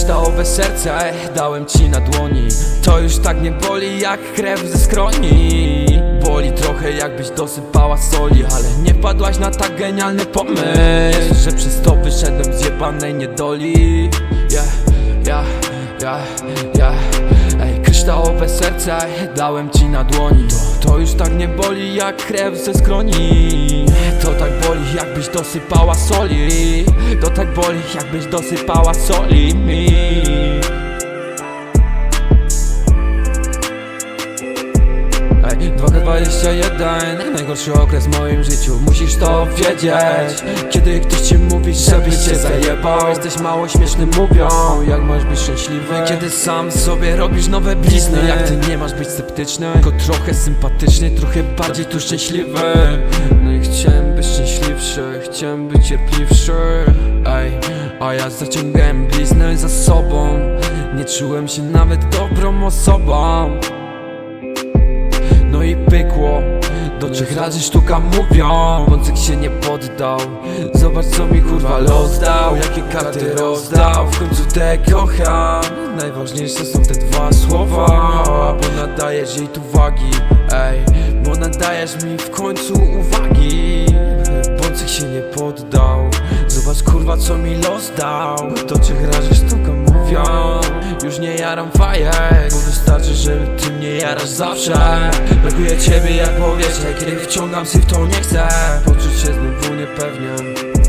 kryształowe serce dałem ci na dłoni. To już tak nie boli jak krew ze skroni. Boli trochę jakbyś dosypała soli Ale nie wpadłaś na tak genialny pomysł Że przez to wyszedłem z jebanej niedoli. Yeah, yeah, yeah, yeah kryształowe serce dałem ci na dłoni. To, to już tak nie boli jak krew ze skroni. To tak boli jakbyś dosypała soli. To tak boli jakbyś dosypała soli mi 2K21 Najgorszy okres w moim życiu Musisz to wiedzieć. Kiedy ktoś ci mówi, żebyś cię zajebał Jesteś mało śmieszny, mówią Jak masz być szczęśliwy. Kiedy sam sobie robisz nowe blizny Jak ty nie masz być sceptyczny Tylko trochę sympatyczny, trochę bardziej tu szczęśliwy. No i chciałem być szczęśliwszy Chciałem być cierpliwszy Ej, a ja zaciągałem bliznę za sobą Nie czułem się nawet dobrą osobą i pykło Do trzech razy sztuka mówią Wącek się nie poddał. Zobacz co mi kurwa los dał Jakie karty rozdał. W końcu te kocham Najważniejsze są te dwa słowa. Bo nadajesz jej tu wagi Ej, bo nadajesz mi w końcu uwagi Wącek się nie poddał. Zobacz kurwa co mi los dał. Do trzech razy sztuka mówią. Już nie jaram fajek. Bo wystarczy, że ty mnie jarasz zawsze. Brakuje ciebie jak powietrze Kiedy wciągam syf to nie chcę. Poczuć się znowu niepewnie